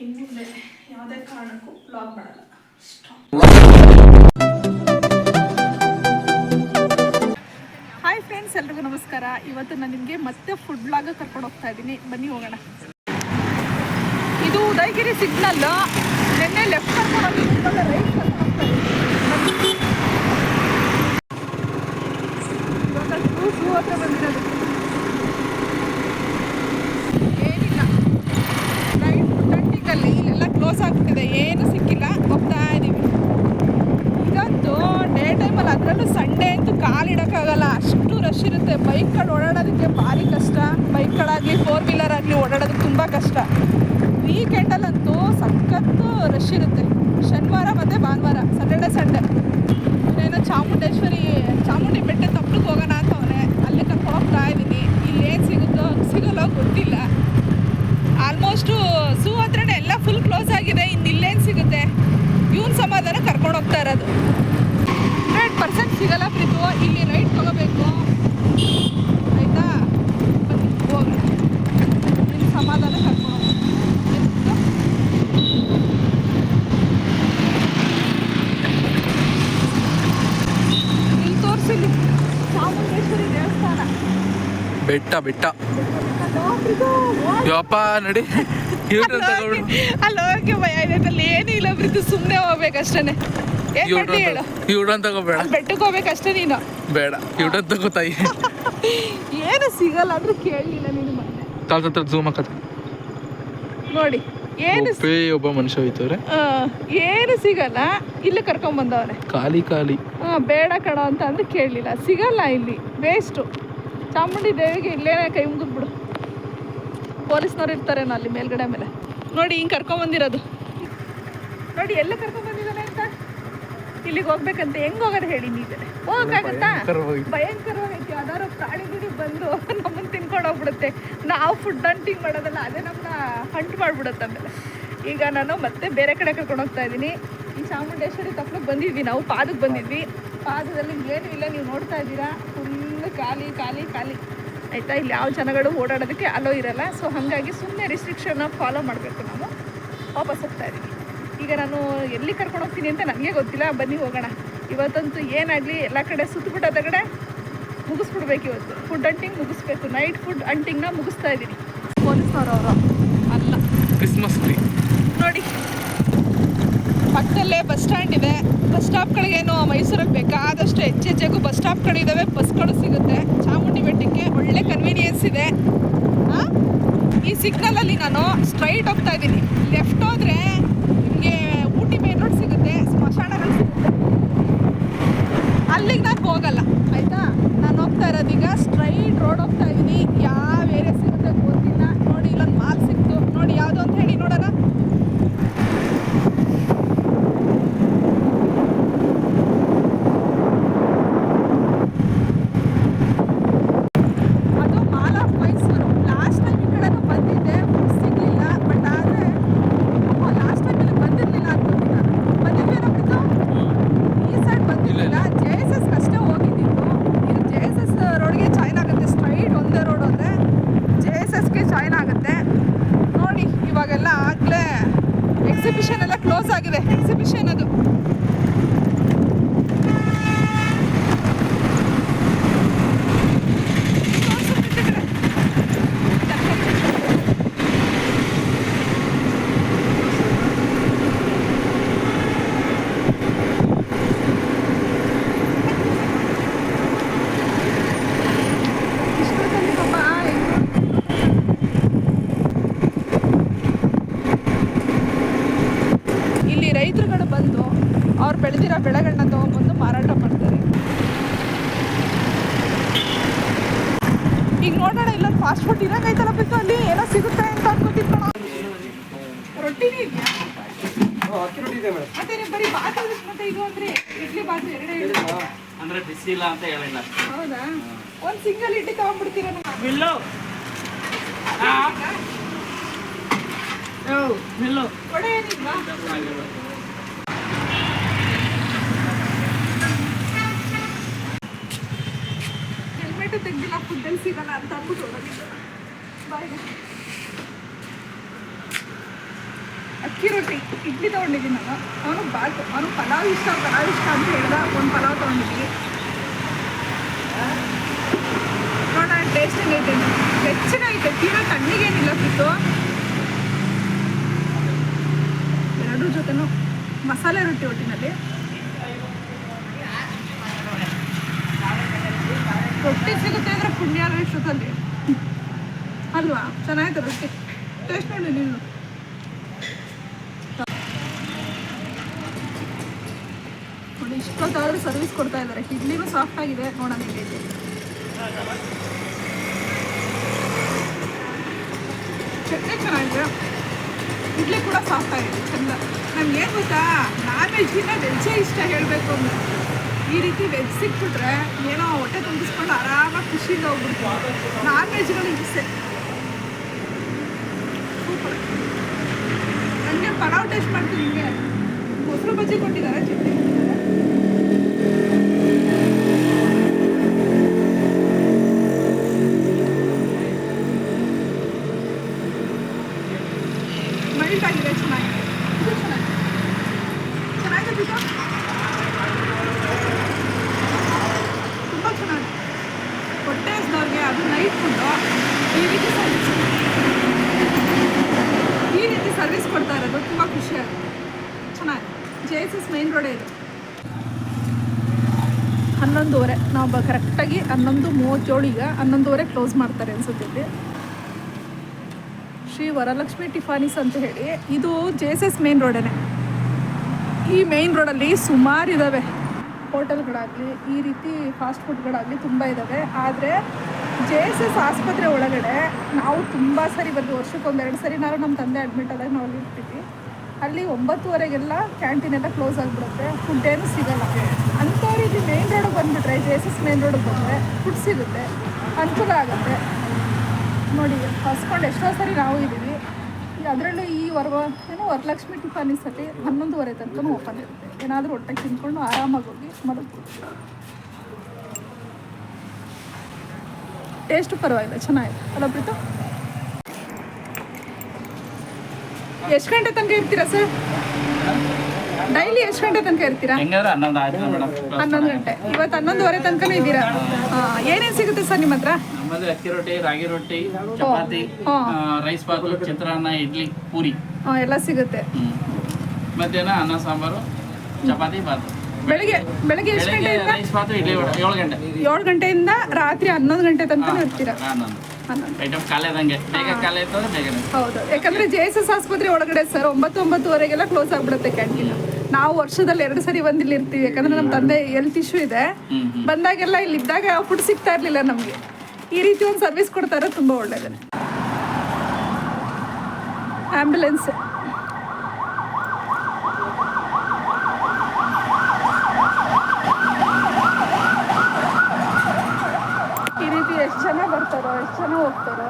ಇನ್ಮುಂದೆ ಯಾವುದೇ ಕಾರಣಕ್ಕೂ ಬ್ಲಾಗ್ ಮಾಡಲ್ಲ. ಹಾಯ್ ಫ್ರೆಂಡ್ಸ್ ಎಲ್ರಿಗೂ ನಮಸ್ಕಾರ. ಇವತ್ತು ನಾನು ನಿಮಗೆ ಮತ್ತೆ ಫುಡ್ ಬ್ಲಾಗ್ ಕರ್ಕೊಂಡು ಹೋಗ್ತಾ ಇದ್ದೀನಿ. ಬನ್ನಿ ಹೋಗೋಣ. ಇದು ಉದಯಗಿರಿ ಸಿಗ್ನಲ್ ನಿನ್ನೆ ಲೆಫ್ಟ್ ಕರ್ಕೊಂಡು ಹೋಗಿ ರೈಟ್ ಬಂದಿರೋದು ಏನಿಲ್ಲ ನೈಟ್ ಟೆಂಟಿಂಗಲ್ಲಿ ಇಲ್ಲೆಲ್ಲ ಕ್ಲೋಸ್ ಆಗ್ತಿದೆ ಏನು ಸಿಕ್ಕಿಲ್ಲ ಹೋಗ್ತಾ ಇದ್ದೀವಿ ಇದಂತೂ ಡೇ ಟೈಮಲ್ಲಿ ಅದರಲ್ಲೂ ಸಂಡೇ ಅಂತೂ ಕಾಲಿಡೋಕ್ಕಾಗಲ್ಲ ಅಷ್ಟು ರಶ್ ಇರುತ್ತೆ ಬೈಕ್ಗಳು ಓಡಾಡೋದಕ್ಕೆ ಭಾರಿ ಕಷ್ಟ ಬೈಕ್ಗಳಾಗಲಿ ಫೋರ್ ವೀಲರ್ ಆಗಲಿ ಓಡಾಡೋದಕ್ಕೆ ತುಂಬ ಕಷ್ಟ ವೀಕೆಂಡಲ್ಲಂತೂ ಸಖತ್ತು ರಶ್ ಇರುತ್ತೆ ಶನಿವಾರ ಮತ್ತು ಭಾನುವಾರ ಸ್ಯಾಟರ್ಡೆ ಸಂಡೇ ಏನೋ ಚಾಮುಂಡೇಶ್ವರಿ ಚಾಮುಂಡಿ ಬೆಟ್ಟ ತಪ್ಪಲಿಗೆ ಹೋಗೋಣ ಅಂತ ಅವನೇ ಅಲ್ಲಿ ಕರ್ಕೊಂಡು ಹೋಗ್ತಾ ಇದ್ದೀನಿ ಇಲ್ಲಿ ಏನು ಸಿಗುತ್ತೋ ಸಿಗಲ್ಲೋ ಗೊತ್ತಿಲ್ಲ ಆಲ್ಮೋಸ್ಟು ಝೂ ಹತ್ರನೇ ಎಲ್ಲ ಫುಲ್ ಕ್ಲೋಸ್ ಆಗಿದೆ ಇನ್ನು ಇಲ್ಲೇನು ಸಿಗುತ್ತೆ ಇವನ್ ಸಮಾಧಾನ ಕರ್ಕೊಂಡು ಹೋಗ್ತಾ ಇರೋದು ಹಂಡ್ರೆಡ್ ಪರ್ಸೆಂಟ್ ಸಿಗಲ್ಲ ಪ್ರೀತು ಇಲ್ಲಿ ರೈಟ್ ತಗೋಬೇಕು ಆಯಿತಾ ಹೋಗಿ ನಿನ್ನ ಸಮಾಧಾನ ಕರ್ಕೊಂಡು ಹೋಗು. ಎಷ್ಟು? ಇಲ್ಲಿ ತೋರಿಸಿಲಿ ಚಾಮುಂಡೇಶ್ವರಿ ದೇವಸ್ಥಾನ ಬೆಟ್ಟ ಬೆಟ್ಟ. ಯಪ್ಪ ನಡಿ. ಇವ್ರನ್ನ ತಗೊಂಡು ಅಲ್ಲಿ ಹೋಗಕ್ಕೆ ಭಯ ಇದೆ ಏನೂ ಇಲ್ಲ ಪ್ರೀತು ಸುಮ್ಮನೆ ಹೋಗ್ಬೇಕಷ್ಟೇ ಇವ್ರನ್ನ ತಗೋಬೇಡ. ಬೆಟ್ಟಕ್ಕೆ ಹೋಗ್ಬೇಕಷ್ಟೇ ನೀನು. ಬೇಡ. ಇವ್ರನ್ನ ತಗೋ ತಾಯಿ. ಏನು ಸಿಗಲ್ಲ ಅಂದ್ರೆ ಕೇಳಲಿಲ್ಲ ನೀನು ಮೊನ್ನೆ ತಾತ ಝೂಮ್ ಹಾಕತ್ತೆ. ನೋಡಿ ಏನು ಒಬ್ಬ ಮನುಷ್ಯ ಹೋಯ್ತವ್ರೆ. ಏನು ಸಿಗಲ್ಲ. ಇಲ್ಲಿ ಕರ್ಕೊಂಡ್ ಬಂದವ್ರೆ ಖಾಲಿ. ಖಾಲಿ ಬೇಡ ಕಡ ಅಂತ ಅಂದ್ರೆ ಕೇಳಲಿಲ್ಲ ಸಿಗಲ್ಲ ಇಲ್ಲಿ. ವೇಸ್ಟು ಚಾಮುಂಡಿ ದೇವಿಗೆ ಇಲ್ಲೇ ಕೈ ಮುಗಿದ್ಬಿಡು ಪೊಲೀಸ್ನವ್ರು ಇರ್ತಾರೇನೋ ಅಲ್ಲಿ ಮೇಲ್ಗಡೆ ಮೇಲೆ. ನೋಡಿ ಹಿಂಗೆ ಕರ್ಕೊಂಬಂದಿರೋದು ನೋಡಿ ಎಲ್ಲ ಕರ್ಕೊಂಬಂದಿದ್ದಾನೆ ಅಂತ? ಇಲ್ಲಿಗೆ ಹೋಗ್ಬೇಕಂತ ಹೆಂಗ್ ಹೋಗೋದು ಹೇಳಿ ನೀವೇ ಹೋಗಕ್ಕಾಗತ್ತಾ ಭಯಂಕರವಾಗಿ. ಭಯಂಕರವಾಗೈತಿ ಯಾವ್ದಾದ್ರು ಪ್ರಾಣಿ ಗಿಡಿ ಬಂದು ನಮ್ಮನ್ನ ತಿನ್ಕೊಂಡು ಹೋಗ್ಬಿಡುತ್ತೆ. ನಾವು ಫುಡ್ ಹಂಟಿಂಗ್ ಮಾಡೋದಲ್ಲ ಅದೇ ನಮ್ಮನ್ನ ಹಂಟ್ ಮಾಡ್ಬಿಡುತ್ತೆ ಆಮೇಲೆ. ಈಗ ನಾನು ಮತ್ತೆ ಬೇರೆ ಕಡೆ ಕರ್ಕೊಂಡು ಹೋಗ್ತಾ ಇದ್ದೀನಿ. ಈ ಚಾಮುಂಡೇಶ್ವರಿ ತಪ್ಪಲಕ್ಕೆ ಬಂದಿದ್ವಿ ನಾವು ಪಾದಕ್ಕೆ ಬಂದಿದ್ವಿ. ಪಾದದಲ್ಲಿ ಏನೂ ಇಲ್ಲ ನೀವು ನೋಡ್ತಾ ಇದ್ದೀರಾ? ಫುಲ್ ಖಾಲಿ ಖಾಲಿ ಖಾಲಿ. ಆಯಿತಾ? ಇಲ್ಲಿ ಯಾವ ಜನಗಳು ಓಡಾಡೋದಕ್ಕೆ ಅಲೋ ಇರಲ್ಲ. ಸೊ ಹಾಗಾಗಿ ಸುಮ್ಮನೆ ರಿಸ್ಟ್ರಿಕ್ಷನ್ನ ಫಾಲೋ ಮಾಡಬೇಕು ನಾವು. ವಾಪಸ್ ಹೋಗ್ತಾ ಇದ್ದೀವಿ. ಈಗ ನಾನು ಎಲ್ಲಿ ಕರ್ಕೊಂಡು ಹೋಗ್ತೀನಿ ಅಂತ ನನಗೆ ಗೊತ್ತಿಲ್ಲ. ಬನ್ನಿ ಹೋಗೋಣ. ಇವತ್ತಂತೂ ಏನಾಗಲಿ ಎಲ್ಲ ಕಡೆ ಸುತ್ತಬಿಟ್ಟದ ಕಡೆ ಮುಗಿಸ್ಬಿಡ್ಬೇಕು ಇವತ್ತು. ಫುಡ್ ಅಂಟಿಂಗ್ ಮುಗಿಸ್ಬೇಕು. ನೈಟ್ ಫುಡ್ ಅಂಟಿಂಗ್ನ ಮುಗಿಸ್ತಾ ಇದ್ದೀನಿ ಅವರು ಅಲ್ಲ. ಕ್ರಿಸ್ಮಸ್ ಟ್ರೀ ನೋಡಿ. ಪಕ್ಕದಲ್ಲೇ ಬಸ್ ಸ್ಟ್ಯಾಂಡ್ ಇದೆ. ಬಸ್ ಸ್ಟಾಪ್ಗಳಿಗೇನು ಮೈಸೂರಲ್ಲಿ ಬೇಕಾದಷ್ಟು ಹೆಚ್ಚು ಹೆಚ್ಚಿಗೂ ಬಸ್ ಸ್ಟಾಪ್ಗಳಿದ್ದಾವೆ ಬಸ್ಗಳು ಸಿಗುತ್ತೆ ಚಾಮುಂಡಿ ಬೆಟ್ಟಕ್ಕೆ ಒಳ್ಳೆ ಕನ್ವೀನಿಯನ್ಸ್ ಇದೆ ಆ? ಈ ಸಿಗ್ನಲಲ್ಲಿ ನಾನು ಸ್ಟ್ರೈಟ್ ಹೋಗ್ತಾ ಇದ್ದೀನಿ ಲೆಫ್ಟ್ ಹೋದರೆ ನಿಮಗೆ ಊಟಿ ಮೇನ್ ರೋಡ್ ಸಿಗುತ್ತೆ ಸ್ಮಶಾನಗಳು ಸಿಗುತ್ತೆ ಅಲ್ಲಿಗೆ ನಾನು ಹೋಗಲ್ಲ ಆಯಿತಾ ನಾನು ಹೋಗ್ತಾ ಇರೋದೀಗ ಸ್ಟ್ರೈಟ್ ರೋಡ್ ಹೋಗ್ತಾ ಇದ್ದೀನಿ ಯಾವ ಏರಿಯಾ ಸಿಗುತ್ತೆ ಗೊತ್ತಿಲ್ಲ ನೋಡಿ ಇಲ್ಲೊಂದು ಮಾಲ್ ಸಿಕ್ತು ನೋಡಿ ಯಾವುದು ಅಂತ ಹೇಳಿ ನೋಡೋಣ ಅದು mall of Mysore last time ಈ ಕಡೆನೂ ಬಂದಿದ್ದೆ ಫುಡ್ ಸಿಗಲಿಲ್ಲ ಬಟ್ ಆದರೆ ಲಾಸ್ಟ್ ಟೈಮ್ ಇಲ್ಲಿ ಬಂದಿರಲಿಲ್ಲ ಅನ್ಕೋತೀನಿ ನಾನು ಬಂದಿದ್ವೇನೋ ಬಿಟ್ಟು ಈ ಸೈಡ್ ಬಂದಿರಲಿಲ್ಲ ಜೆ ಎಸ್ ಎಸ್ ಅಷ್ಟೇ ಹೋಗಿದ್ದಿತ್ತು ಇದು ಜೆ ಎಸ್ ಎಸ್ ರೋಡ್ಗೆ ಜಾಯ್ನ್ ಆಗುತ್ತೆ ಸ್ಟ್ರೈಟ್ ಒಂದೇ ರೋಡ್ ಹೋದರೆ ಜೆ ಎಸ್ ಎಸ್ಗೆ ಜಾಯ್ನ್ ಆಗುತ್ತೆ ನೋಡಿ ಇವಾಗೆಲ್ಲ ಆಗಲೇ ಎಕ್ಸಿಬಿಷನ್ ಎಲ್ಲ ಕ್ಲೋಸ್ ಆಗಿದೆ ಎಕ್ಸಿಬಿಷನ್ ಅದು ಇಷ್ಟೊತ್ತಲ್ಲಿ ಪಾಪ ಹೆಂಗೋ ಇಲ್ಲಿ ರೈತರುಗಳು ಬಂದು ಅವ್ರು ಬೆಳೆದಿರೋ ಬೆಳೆಗಳನ್ನ ತೊಗೊಂಬಂದು ಮಾರಾಟ ಮಾಡ್ತಾರೆ. ಈಗ ನೋಡೋಣ ಇಲ್ಲೊಂದು ಫಾಸ್ಟ್ ಫುಡ್ ಇರೋಂಗೈತಲ್ಲ ಬಿಟ್ಟು ಅಲ್ಲಿ ಏನೋ ಸಿಗುತ್ತೆ ಅಂತ ಅನ್ಕೋತಿದ್ರು ರೊಟ್ಟಿನೇ ಇದೆಯಾ ಮತ್ತೆ ಬರೀ ಬಾತ್ ಮತ್ತೆ ಇದು ಅಂದ್ರೆ ಇಡ್ಲಿ ಬಾತ್ ಎರಡೇ ಅಂದ್ರೆ ಬಿಸಿ ಇಲ್ಲ ಅಂತ ಹೇಳಿಲ್ಲ. ಹೌದಾ? ಒಂದು ಸಿಂಗಲ್ ಇಡ್ಲಿ ತಗೊಂಡ್ಬಿಡ್ತೀರ ಬಿಲ್ಲು. ಬಿಲ್ಲು ಕೊಡೆ ಏನಿಲ್ವಾ ಹೆಲ್ಮೆಟ್ ತೆಗ್ದಿಲ್ಲ ಫುಡ್ಡಲ್ಲಿ ಸಿಗಲ್ಲ ಅಂತ ಅಂದ್ಬಿಟ್ಟು ಬಾಯ್ ಅಕ್ಕಿ ರೊಟ್ಟಿ, ಇಡ್ಲಿ ತೊಗೊಂಡಿದ್ದೀನಿ ನಾನು. ಅವನು ಬಾತು ಅವನು ಪಲಾವ್ ಇಷ್ಟ ಪಲಾವ್ ಇಷ್ಟ ಅಂತ ಹೇಳ್ದ, ಒಂದು ಪಲಾವ್ ತೊಗೊಂಡಿದ್ವಿ ನೋಡೋಣ ಟೇಸ್ಟ್ ಹೆಂಗೈತೆ ಐತೆ ತೀರಾ ಕಣ್ಣಿಗೇನಿಲ್ಲ ಬಿತ್ತು ಎರಡೂ ಜೊತೆನೂ ಮಸಾಲೆ ರೊಟ್ಟಿ ಒಟ್ಟಿನಲ್ಲಿ ರೊಟ್ಟಿ ಪುಣ್ಯ ಇಷ್ಟೊತ್ತಲ್ಲಿ. ಅಲ್ವಾ? ಚೆನ್ನಾಗಿದೆ ರೊಟ್ಟಿ? ಟೇಸ್ಟ್ ನೋಡಿ ನೀನು. ನೋಡಿ, ಇಷ್ಟೊತ್ತಾದ್ರೂ ಸರ್ವಿಸ್ ಕೊಡ್ತಾ ಇದ್ದಾರೆ. ಇಡ್ಲಿನೂ ಸಾಫ್ಟ್ ಆಗಿದೆ ನೋಡೋಣ ಹೇಗೈತೆ ಚಟ್ನಿ ಚೆನ್ನಾಗಿದೆ. ಇಡ್ಲಿ ಕೂಡ ಸಾಫ್ಟ್ ಆಗಿದೆ. ಚಂದ. ನಮ್ಗೆ ಏನು ಗೊತ್ತಾ ನಾನ್ ವೆಜ್ಗಿಂತ ವೆಜ್ಜೇ ಇಷ್ಟ ಹೇಳಬೇಕು ಅಂದ್ರೆ ಈ ರೀತಿ ವೆಜ್ ಸಿಕ್ಬಿಟ್ರೆ ಏನೋ ಹೊಟ್ಟೆ ತುಂಬಿಸ್ಕೊಂಡು ಆರಾಮಾಗಿ ಖುಷಿಯಿಂದ ಹೋಗ್ಬಿಡ್ತು ನಾನ್ ವೆಜ್ಗಳು ಹಿಂಸೆ ಸೂಪರ್ ನನಗೆ ಪಲಾವ್ ಟೇಸ್ಟ್ ಮಾಡ್ತೀನಿ ನಿಮಗೆ ಮೊಸರು ಬಜ್ಜಿ ಕೊಟ್ಟಿದ್ದಾರೆ ಚಟ್ನಿ ಮೈಲ್ಡ್ ಆಗಿದೆ ಚೆನ್ನಾಗಿದೆ ಇದು ಚೆನ್ನಾಗಿದೆ ಚೆನ್ನಾಗಿದೆ ಇದು ತುಂಬ ಚೆನ್ನಾಗಿದೆ ಹೊಟ್ಟೆ ಹಸ್ದವ್ರಿಗೆ ಅದು ನೈಟ್ ಫುಡ್ಡು ಈ ರೀತಿ ಸರ್ವಿಸ್ ಈ ರೀತಿ ಸರ್ವಿಸ್ ಕೊಡ್ತಾ ಇರೋದು ತುಂಬ ಖುಷಿ ಆಗುತ್ತೆ ಚೆನ್ನಾಗಿದೆ ಜೆ ಎಸ್ ಎಸ್ ಮೈನ್ ರೋಡೇ ಇದು ಹನ್ನೊಂದುವರೆ ನಾವು ಬ ಕರೆಕ್ಟಾಗಿ ಈಗ ಹನ್ನೊಂದುವರೆ ಕ್ಲೋಸ್ ಮಾಡ್ತಾರೆ ಅನ್ಸುತ್ತೆ. ಇಲ್ಲಿ ಶ್ರೀ ವರಲಕ್ಷ್ಮಿ ಟಿಫಾನಿಸ್ ಅಂತ ಹೇಳಿ, ಇದು ಜೆ ಎಸ್ ಎಸ್ ಮೇನ್ ರೋಡೇನೆ ಈ ಮೇನ್ ರೋಡಲ್ಲಿ ಸುಮಾರು ಇದ್ದಾವೆ ಹೋಟೆಲ್ಗಳಾಗಲಿ, ಈ ರೀತಿ ಫಾಸ್ಟ್ ಫುಡ್ಗಳಾಗಲಿ ತುಂಬ ಇದ್ದಾವೆ ಆದರೆ ಜೆ ಎಸ್ ಎಸ್ ಆಸ್ಪತ್ರೆ ಒಳಗಡೆ ನಾವು ತುಂಬ ಸರಿ ಬಂದು ವರ್ಷಕ್ಕೆ ಒಂದೆರಡು ಸರಿ ನಾವು ನಮ್ಮ ತಂದೆ ಅಡ್ಮಿಟ್ ಆದಾಗ ನಾವು ಅಲ್ಲಿ ಇರ್ತೀವಿ. ಅಲ್ಲಿ ಒಂಬತ್ತುವರೆಗೆಲ್ಲ ಕ್ಯಾಂಟೀನ್ ಎಲ್ಲ ಕ್ಲೋಸ್ ಆಗಿಬಿಡುತ್ತೆ. ಫುಡ್ ಏನು ಸಿಗಲ್ಲ. ಅಂಥವ್ರು ಇಲ್ಲಿ ಮೇನ್ ರೋಡಿಗೆ ಬಂದುಬಿಟ್ರೆ ಜೆ ಎಸ್ ಎಸ್ ಮೇನ್ ರೋಡಿಗೆ ಬಂದರೆ ಫುಡ್ ಸಿಗುತ್ತೆ. ಅನುಕೂಲ ಆಗುತ್ತೆ. ನೋಡಿ, ಹಸ್ಕೊಂಡು ಎಷ್ಟೋ ಸರಿ ನಾವು ಇದ್ದೀವಿ ಅದರಲ್ಲೂ ಈ ವರ ಏನೋ ವರಲಕ್ಷ್ಮಿ ಟಿಫಾನಿಸಲ್ಲಿ ಹನ್ನೊಂದುವರೆ ತನಕ ಓಪನ್ ಇರುತ್ತೆ. ಏನಾದರೂ ಹೊಟ್ಟೆ ತಿನ್ಕೊಂಡು ಆರಾಮಾಗಿ ಹೋಗಿ ಮೊದಲು ಟೇಸ್ಟು ಪರವಾಗಿಲ್ಲ, ಚೆನ್ನಾಗಿದೆ. ಅಲ್ಲ ಪ್ರೀತು? ಎಷ್ಟು ಗಂಟೆ ತನಕ ಇರ್ತೀರಾ ಸರ್? ಡೈಲಿ ಎಷ್ಟು ಗಂಟೆ ತನಕ ಇರ್ತೀರಾ? ಹೆಂಗಾದ್ರೆ ಹನ್ನೊಂದು ಗಂಟೆ. ಇವತ್ತು ಹನ್ನೊಂದುವರೆ ತನಕನೂ ಇದ್ದೀರಾ? ಏನೇನು ಸಿಗುತ್ತೆ ಸರ್ ನಿಮ್ಮ ಹತ್ರ? ಅಕ್ಕಿ ರೊಟ್ಟಿ ರಾಗಿ ರೊಟ್ಟಿ ಚಪಾತಿ ರೈಸ್ ಬಾತು ಚಿತ್ರಾನ್ನ ಇಡ್ಲಿ ಪೂರಿ. ಹಾಂ ಎಲ್ಲ ಸಿಗುತ್ತೆ. ಮಧ್ಯಾಹ್ನ ಅನ್ನ ಸಾಂಬಾರು ಚಪಾತಿ ಬಾತು. ಬೆಳಿಗ್ಗೆ ಬೆಳಿಗ್ಗೆ ಎಷ್ಟು ಗಂಟೆ ಗಂಟೆಯಿಂದ? ಏಳು ಗಂಟೆ. ಏಳು ಗಂಟೆಯಿಂದ ರಾತ್ರಿ ಹನ್ನೊಂದು ಗಂಟೆ ತನಕ ಇರ್ತೀರಾ? ಐಟಮ್ ಕಾಲೇದಂಗೆ ಬೇಗ ಕಾಲ ಇತ್ತು ಅಂದ್ರೆ ಬೇಗನೆ ಹೌದು. ಯಾಕಂದ್ರೆ ಜೆ ಎಸ್ ಎಸ್ ಆಸ್ಪತ್ರೆ ಒಳಗಡೆ ಸರ್ ಒಂಬತ್ತು ಒಂಬತ್ತುವರೆಗೆಲ್ಲ ಕ್ಲೋಸ್ ಆಗ್ಬಿಡುತ್ತೆ ಕ್ಯಾಂಟೀನ್. ನಾವು ವರ್ಷದಲ್ಲಿ ಎರಡು ಸರಿ ಬಂದು ಇಲ್ಲಿ ಇರ್ತೀವಿ ಯಾಕಂದ್ರೆ ನಮ್ಮ ತಂದೆ ಹೆಲ್ತ್ ಇಶ್ಯೂ ಇದೆ. ಬಂದಾಗೆಲ್ಲ ಇಲ್ಲಿ ಇದ್ದಾಗ ಫುಡ್ ಸಿಗ್ತಾ ಇರಲಿಲ್ಲ ನಮಗೆ. ಈ ರೀತಿ ಒಂದು ಸರ್ವಿಸ್ ಕೊಡ್ತಾರೆ ತುಂಬ ಒಳ್ಳೇದೇ. ಆ್ಯಂಬುಲೆನ್ಸ್ ಈ ರೀತಿ ಎಷ್ಟು ಜನ ಬರ್ತಾರೋ ಎಷ್ಟು ಜನ ಹೋಗ್ತಾರೋ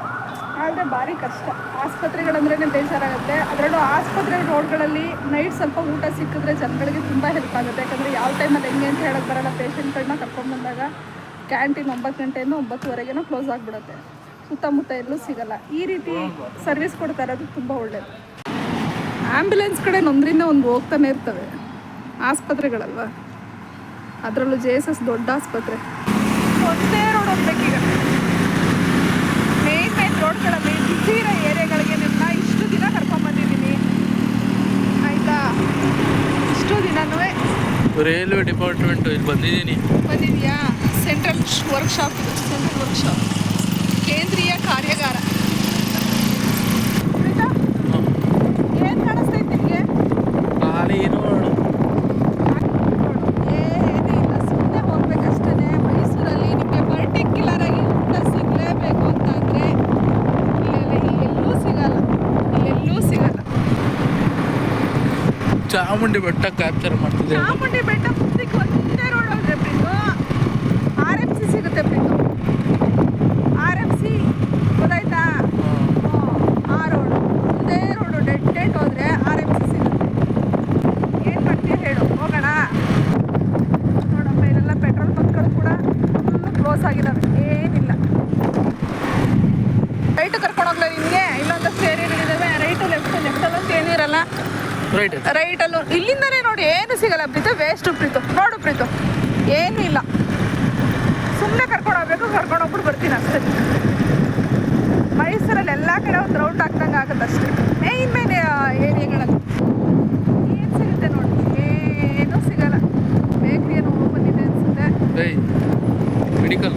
ಆದರೆ ಭಾರಿ ಕಷ್ಟ. ಆಸ್ಪತ್ರೆಗಳಂದ್ರೇ ಬೇಜಾರಾಗುತ್ತೆ. ಅದರಲ್ಲೂ ಆಸ್ಪತ್ರೆ ರೋಡ್ಗಳಲ್ಲಿ ನೈಟ್ ಸ್ವಲ್ಪ ಊಟ ಸಿಕ್ಕಿದ್ರೆ ಜನಗಳಿಗೆ ತುಂಬ ಹೆಲ್ಪ್ ಆಗುತ್ತೆ. ಯಾಕಂದರೆ ಯಾವ ಟೈಮಲ್ಲಿ ಹೆಂಗೆ ಅಂತ ಹೇಳಕ್ಕೆ ಬರಲ್ಲ. ಪೇಷಂಟ್ಗಳನ್ನ ಕರ್ಕೊಂಡ್ಬಂದಾಗ ಕ್ಯಾಂಟೀನ್ ಒಂಬತ್ತು ಗಂಟೆಯಿಂದ ಒಂಬತ್ತುವರೆಗೇನೋ ಕ್ಲೋಸ್ ಆಗಿಬಿಡುತ್ತೆ. ಸುತ್ತಮುತ್ತ ಎಲ್ಲೂ ಸಿಗಲ್ಲ. ಈ ರೀತಿ ಸರ್ವಿಸ್ ಕೊಡ್ತಾ ಇರೋದು ತುಂಬ ಒಳ್ಳೇದು. ಆ್ಯಂಬುಲೆನ್ಸ್ ಕಡೆ ನೊಂದ್ರಿಂದ ಒಂದು ಹೋಗ್ತಾನೆ ಇರ್ತವೆ. ಆಸ್ಪತ್ರೆಗಳಲ್ವಾ? ಅದರಲ್ಲೂ ಜೆ ಎಸ್ ಎಸ್ ದೊಡ್ಡ ಆಸ್ಪತ್ರೆ. ಒಂದೇ ರೋಡ್ ಹೋಗ್ಬೇಕೀಗ ಏರಿಯಾಗಳಿಗೆ ಬಿಸಿ ಇರೋ ಏರಿಯಾಗಳಿಗೇನೆಲ್ಲ ಇಷ್ಟು ದಿನ ಕರ್ಕೊಂಬಂದಿದ್ದೀನಿ ಆಯಿತಾ? ಇಷ್ಟು ದಿನನೂ ರೈಲ್ವೆ ಡಿಪಾರ್ಟ್ಮೆಂಟ್ ಇಲ್ಲಿ ಬಂದಿದ್ದೀನಿ. ಬಂದಿದೆಯಾ ಸೆಂಟ್ರಲ್ ವರ್ಕ್ಶಾಪ್ ಇದು ಸೆಂಟ್ರಲ್ ವರ್ಕ್ಶಾಪ್ ಕೇಂದ್ರೀಯ ಕಾರ್ಯಾಗಾರ ಏನು ಕಾಣಿಸ್ತೈತೆ ನಿಮಗೆ ಖಾಲಿ ರೋಡ್ ಏನೂ ಇಲ್ಲ ಸುಮ್ಮನೆ ಹೋಗ್ಬೇಕಷ್ಟೇ ಮೈಸೂರಲ್ಲಿ ನಿಮಗೆ ಪರ್ಟಿಕ್ಯುಲರ್ ಆಗಿ ಊಟ ಸಿಗಲೇಬೇಕು ಅಂತಂದರೆ ಇಲ್ಲೆಲ್ಲ ಎಲ್ಲೂ ಸಿಗಲ್ಲ ಇಲ್ಲೆಲ್ಲೂ ಸಿಗಲ್ಲ ಚಾಮುಂಡಿ ಬೆಟ್ಟ ಕ್ಯಾಪ್ಚರ್ ಮಾಡ್ತಿದೆ ಅದು. ಚಾಮುಂಡಿ ಬೆಟ್ಟ ಮುಂದಕ್ಕೆ ಒಂದೇ ರೋಡ್ ಹೋದ್ರೆ ಪ್ರೀತು ಆರ್ ಎಂ ಸಿ ಸಿಗುತ್ತೆ ಪ್ರೀತು ಆರ್ ಎಂ ಸಿ ಗೊತ್ತಾಯ್ತಾ? ಆ ರೋಡು ಒಂದೇ ರೋಡು ಡೆಡ್ ಡೆಡ್ ಹೋದ್ರೆ ಆರ್ ಎಂ ಸಿ ಸಿಗುತ್ತೆ ಏನು ಮಾಡ್ತೀಯ ಹೇಳು ಹೋಗೋಣ ನೋಡಮ್ಮ ಇಲ್ಲೆಲ್ಲ ಪೆಟ್ರೋಲ್ ಬಂಕ್ಗಳು ಕೂಡ ಫುಲ್ಲು ಕ್ಲೋಸ್ ಆಗಿದ್ದಾವೆ ಏನಿಲ್ಲ ರೈಟ್ ಕರ್ಕೊಂಡು ಹೋಗ್ಲಾ ನಿಮಗೆ ಇಲ್ಲೊಂದಷ್ಟು ಏರಿಯಾಗಳಿದ್ದಾವೆ ರೈಟು ಲೆಫ್ಟು ಲೆಫ್ಟಲ್ಲಂತೂ ಏನೂ ಇರಲ್ಲ ರೈಟ್ ರೈಟಲ್ಲೂ ಇಲ್ಲಿಂದನೇ ನೋಡಿ ಏನು ಸಿಗಲ್ಲ ಪ್ರೀತು ವೇಸ್ಟ್ ಪ್ರೀತು. ನೋಡು ಪ್ರೀತು ಏನು ಇಲ್ಲ. ಸುಮ್ಮನೆ ಕರ್ಕೊಂಡು ಹೋಗ್ಬೇಕು ಕರ್ಕೊಂಡು ಹೋಗ್ಬಿಟ್ಟು ಬರ್ತೀನಿ ಅಷ್ಟೇ. ಮೈಸೂರಲ್ಲಿ ಎಲ್ಲ ಕಡೆ ಒಂದು ರೌಂಡ್ ಹಾಕ್ದಂಗೆ ಆಗುತ್ತೆ ಅಷ್ಟೇ. ಮೇಯ್ನ್ ಮೇನ್ ಏರಿಯಾಗಳಲ್ಲಿ ಏನು ಸಿಗುತ್ತೆ ನೋಡಿ? ಏನೂ ಸಿಗಲ್ಲ. ಬೇಕ್ರಿ ಏನು ಓಪನ್ ಇದೆ ಅನಿಸುತ್ತೆ. ಮೆಡಿಕಲ್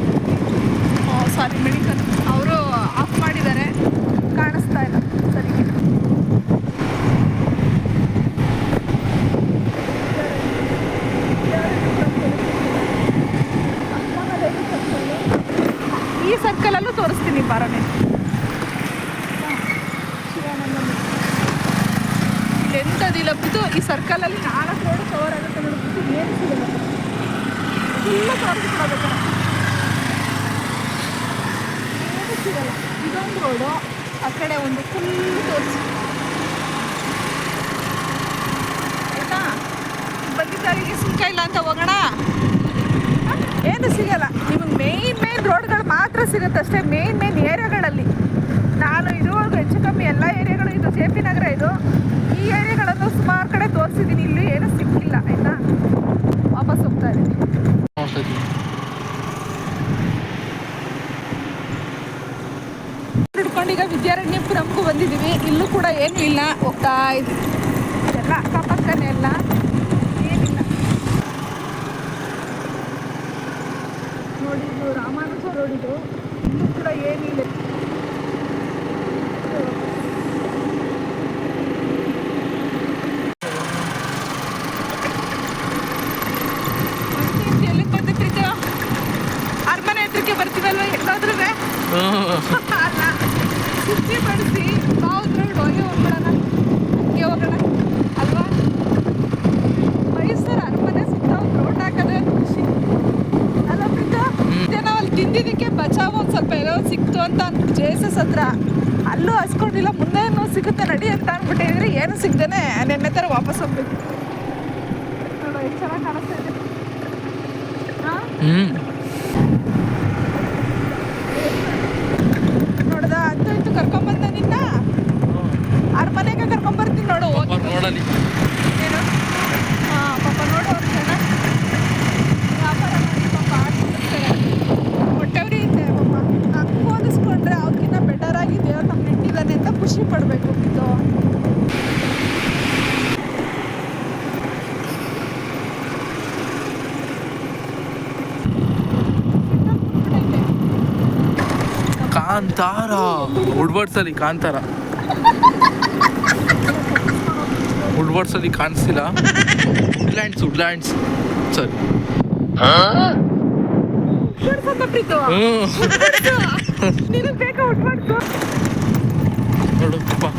ಸಾರಿ ಮೆಡಿಕಲ್ ಅವರು ಆಫ್ ಮಾಡಿದ್ದಾರೆ. ಕಾಣಿಸ್ತಾ ಇಲ್ಲ ಸರಿ ಈ ಸರ್ಕಲಲ್ಲೂ ತೋರಿಸ್ತೀನಿ ಬಾರನೆ ಎಂಥದಿಲ್ಲ ಬಿದ್ದು ಈ ಸರ್ಕಲಲ್ಲಿ ನಾಲ್ಕು ರೋಡ್ ಕವರ್ ಆಗುತ್ತೆ ನೋಡ್ಬಿಟ್ಟು ಏನು ಸಿಗಲ್ಲ ಫುಲ್ಲ ತೋರಿಸ್ಕೊಡ್ಬೇಕು ಏನು ಸಿಗಲ್ಲ ಇದೊಂದು ರೋಡು ಕಡೆ ಒಂದು ಫುಲ್ ತೋರಿಸಿ ಆಯ್ತಾ ಬಂದಿದ್ದಾರಿಗೆ ಸುಂಕ ಇಲ್ಲ ಅಂತ ಹೋಗೋಣ? ಏನು ಸಿಗಲ್ಲ. ನಿಮಗೆ ಮೇಯ್ನ್ ಮೇನ್ ರೋಡ್ಗಳು ಮಾತ್ರ ಸಿಗುತ್ತೆ ಅಷ್ಟೇ ಮೇಯ್ನ್ ಮೇನ್ ಏರಿಯಾಗಳಲ್ಲಿ ನಾನು ಇದುವರೆಗೂ ಹೆಚ್ಚು ಕಮ್ಮಿ ಎಲ್ಲ ಏರಿಯಾಗಳು ಇದು ಜೆ ಪಿ ನಗರ ಇದು. ಈ ಏರಿಯಾಗಳನ್ನು ಸುಮಾರು ಕಡೆ ತೋರಿಸಿದ್ದೀನಿ, ಇಲ್ಲಿ ಏನೂ ಸಿಕ್ಕಿಲ್ಲ ಆಯ್ತಾ? ವಾಪಸ್ ಹೋಗ್ತಾ ಇದ್ದೀನಿ. ಹಿಡ್ಕೊಂಡು ಈಗ ವಿದ್ಯಾರಣ್ಯಪುರಂಗೂ ಬಂದಿದ್ದೀವಿ. ಇಲ್ಲೂ ಕೂಡ ಏನೂ ಇಲ್ಲ. ಹೋಗ್ತಾ ಇದ್ದೀವಿ ಎಲ್ಲ ಅಕ್ಕಪಕ್ಕನೇ ಎಲ್ಲ ಏನಿಲ್ಲ. ನೋಡಿದ್ದು ರಾಮಾನುಜ ರೋಡಿದು. ಇಲ್ಲೂ ಕೂಡ ಏನಿಲ್ಲ. ಬರ್ತೀವಲ್ವ? ಎಲ್ಲಾದ್ರೂ ಅಲ್ಲ ಸುತ್ತಿ ಬಡಿಸಿ ಹೌದು ಹೋಗಿ ಹೋಗ್ಬಿಡೋಣ ಹಂಗೆ ಹೋಗೋಣ ಅಲ್ವಾ ಮೈಸೂರು ಅರಮನೆ ಸುತ್ತ ಒಂದು ರೋಡ್ ಹಾಕೋದೇ ಒಂದು ಖುಷಿ ಅಲ್ಲ ಪ್ರೀತ ಇದೇ ನಾವು ಅಲ್ಲಿ ತಿಂದಿದ್ದಕ್ಕೆ ಬಚಾವ್ ಒಂದು ಸ್ವಲ್ಪ ಏನೋ ಸಿಕ್ತು ಅಂತ ಅಂದ್ಬಿಟ್ಟು ಜೆ ಎಸ್ ಎಸ್ ಹತ್ರ. ಅಲ್ಲೂ ಹಸ್ಕೊಂಡಿಲ್ಲ ಮುಂದೆ ಸಿಗುತ್ತೆ, ನಡಿ ಅಂತ ಅಂದ್ಬಿಟ್ಟಿದ್ರೆ ಏನು ಸಿಗ್ದೇನೆ ನೆನ್ನೆ ಥರ ವಾಪಸ್ ಹೋಗ್ಬೇಕು. ಚೆನ್ನಾಗಿ ಕಾಣಿಸ್ತಾ ಇದೆ ಹಾಂ ಹ್ಮ್ ನೋಡ್ದ ಅಂತೂ ಇಂತೂ ಕರ್ಕೊಂಬಂದ ನಿನ್ನ ಅರಮನೆಗೆ ಕರ್ಕೊಂಬರ್ತೀನಿ ನೋಡು ಹೋಗಿ ನೋಡಲಿ ಏನು ಹಾಂ ಪಾಪ ನೋಡು ಅವ್ರು ಜನ ವ್ಯಾಪಾರ ಮಾಡಿ ಪಾಪ ಆಡ್ತಿರ್ತಾರೆ ಹೊಟ್ಟೆವ್ರಿ ಇದೆ ಪಾಪ ಹಂಗೆ ಹೋಲಿಸ್ಕೊಂಡ್ರೆ ಅವ್ರಿಗಿನ್ನ ಬೆಟರ್ ಆಗಿ ದೇವ್ರು ನಮ್ಗೆ ಇಟ್ಟಿದ್ದಾನೆ ಅಂತ ಖುಷಿ ಪಡಬೇಕು ಇದು ಕಾಂತಾರ. ವುಡ್ವರ್ಡ್ಸ್ ಅಲ್ಲಿ ಕಾಂತಾರ ವುಡ್ವರ್ಡ್ಸ್ ಅಲ್ಲಿ ಕಾಣಿಸ್ತಿಲ್ಲ ಉಡ್ಲ್ಯಾಂಡ್ಸ್ ಉಡ್ಲ್ಯಾಂಡ್ಸ್ ಸರಿ ನೋಡು ಪಾಪ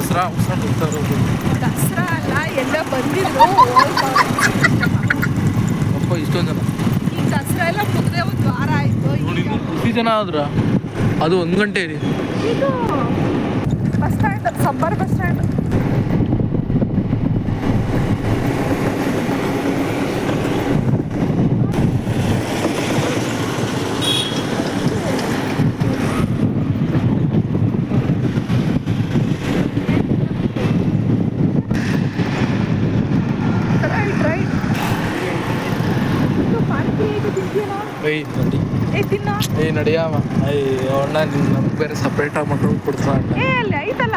ಉಸ್ರಾ ಉಸ್ರಾ ಇರೋದು ದಸರಾ ಅಲ್ಲ ಎಲ್ಲ ಬಂದಿದ್ರು ಅಪ್ಪ ಇಷ್ಟೊಂದು ಜನ. ಈ ದಸರಾ ಎಲ್ಲ ಮುಗ್ದೆ ಒಂದು ವಾರ ಆಯ್ತು ನೋಡಿ ಈಗ. ಖುಷಿ ಜನ ಆದ್ರ. ಅದು ಒಂದು ಗಂಟೆ ರೀ ಇದು bus stand suburb bus stand right ಏ ನಡಿಯಮ್ಮ ಅಯ್ಯ ಅಣ್ಣ ನಮ್ಗೆ ಬೇರೆ ಸಪ್ರೇಟಾಗಿ ಮಾಡ್ಕೊಂಡು ಕೊಡ್ತಾನೆ ಐತಲ್ಲ.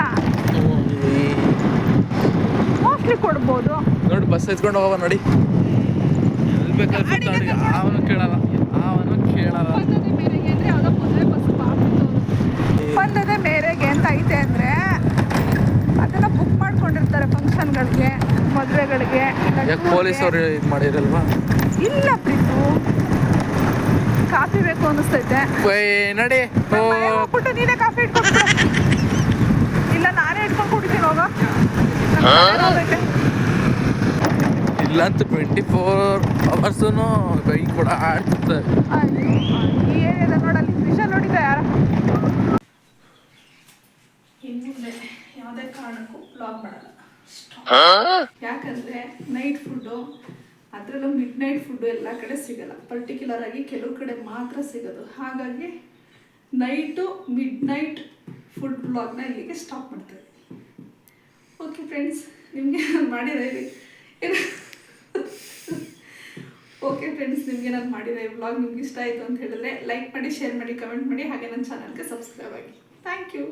ಮೋಸ್ಟ್ಲಿ ಕೊಡ್ಬೋದು. ನೋಡಿ ಬಸ್ ಎತ್ಕೊಂಡು ಹೋಗವ ನೋಡಿ. ಎಲ್ಲಿ ಬೇಕಾದ್ರೆ ಅವನು ಕೇಳಲ್ಲ. ಅವನು ಕೇಳಲ್ಲ. ಬಂದದೆ ಮೇರೆಗೆ ಅಂತ ಐತೆ ಅಂದ್ರೆ ಅದನ್ನ ಬುಕ್ ಮಾಡ್ಕೊಂಡಿರ್ತಾರೆ ಫಂಕ್ಷನ್ಗಳಿಗೆ ಮದುವೆಗಳಿಗೆ ಯಾಕೆ ಪೊಲೀಸವ್ರು ಇದು ಮಾಡಿರಲ್ವಾ? ಇಲ್ಲ ಪ್ರೀತು. ಕಾಫಿ ಬೇಕು ಅನಿಸ್ತೈತೆ ನಡಿ. ಹೋಗ್ಬಿಟ್ಟು ನೀನೇ ಕಾಫಿ ಇಟ್ಕೊಂಡು ಇಲ್ಲ ನಾನೇ ಇಟ್ಕೊಂಡು ಕುಡಿತೀನಿ ಹೋಗ ಇಲ್ಲಂತ ಟ್ವೆಂಟಿ ಫೋರ್ ಅವರ್ಸೂ ಬೈಕ್ ಕೂಡ ಆಡ್ತಿರ್ತಾರೆ ಈ ಏರಿಯಾದ ನೋಡಲ್ಲಿ ವಿಷಲ್ ನೋಡಿದ ಯಾರ? ಇನ್ಮುಂದೆ ಯಾವುದೇ ಕಾರಣಕ್ಕೂ ಬ್ಲಾಗ್ ಮಾಡಲ್ಲ. ಯಾಕಂದ್ರೆ ನೈಟ್ ಫುಡ್ಡು ಅದರಲ್ಲೂ ಮಿಡ್ ನೈಟ್ ಫುಡ್ಡು ಎಲ್ಲ ಕಡೆ ಸಿಗಲ್ಲ. ಪರ್ಟಿಕ್ಯುಲರ್ ಆಗಿ ಕೆಲವು ಕಡೆ ಮಾತ್ರ ಸಿಗೋದು. ಹಾಗಾಗಿ ನೈಟು ಮಿಡ್ ನೈಟ್ ಫುಡ್ ಬ್ಲಾಗ್ನ ಇಲ್ಲಿಗೆ ಸ್ಟಾಪ್ ಮಾಡ್ತೇವೆ. ಓಕೆ ಫ್ರೆಂಡ್ಸ್ ನಿಮಗೆ ನಾನು ಮಾಡಿದೆ ಓಕೆ ಫ್ರೆಂಡ್ಸ್ ನಿಮಗೆ ನಾನು ಮಾಡಿದ ಈ ಬ್ಲಾಗ್ ನಿಮ್ಗೆ ಇಷ್ಟ ಆಯಿತು ಅಂತ ಹೇಳಿದ್ರೆ ಲೈಕ್ ಮಾಡಿ ಶೇರ್ ಮಾಡಿ ಕಮೆಂಟ್ ಮಾಡಿ, ಹಾಗೆ ನನ್ನ ಚಾನಲ್ಗೆ ಸಬ್ಸ್ಕ್ರೈಬ್ ಆಗಿ. Thank you